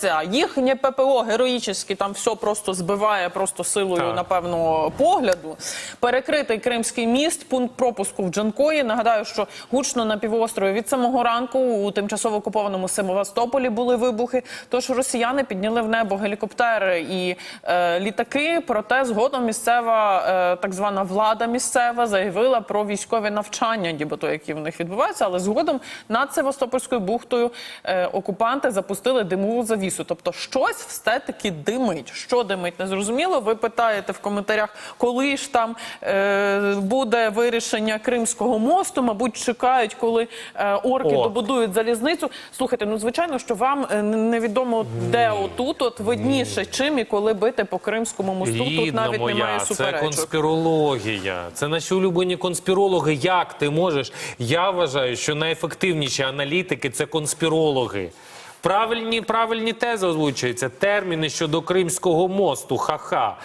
Ця Їхнє ППО героїчно там все просто збиває просто силою, Так. напевно, погляду. Перекритий Кримський міст, пункт пропуску в Джанкої. Нагадаю, що гучно на півострові від самого ранку у тимчасово окупованому Севастополі були вибухи. Тож росіяни підняли в небо гелікоптери і е, літаки. Проте згодом місцева е, так звана влада місцева заявила про військові навчання, нібито які в них відбуваються. Але згодом над Севастопольською бухтою е, окупанти запустили димову завісу. Тобто щось все-таки димить. Що димить, незрозуміло. Ви питаєте в коментарях, коли ж там е, буде вирішення Кримського мосту. Мабуть, чекають, коли е, орки О. добудують залізницю. Слухайте, ну звичайно, що вам е, невідомо де отут, от видніше, чим і коли бити по Кримському мосту. тут навіть моя, немає це конспірологія. Це наші улюблені конспірологи. Як ти можеш? Я вважаю, що найефективніші аналітики це конспірологи. Правильні, правильні тези озвучуються. Терміни щодо Кримського мосту. Ха-ха.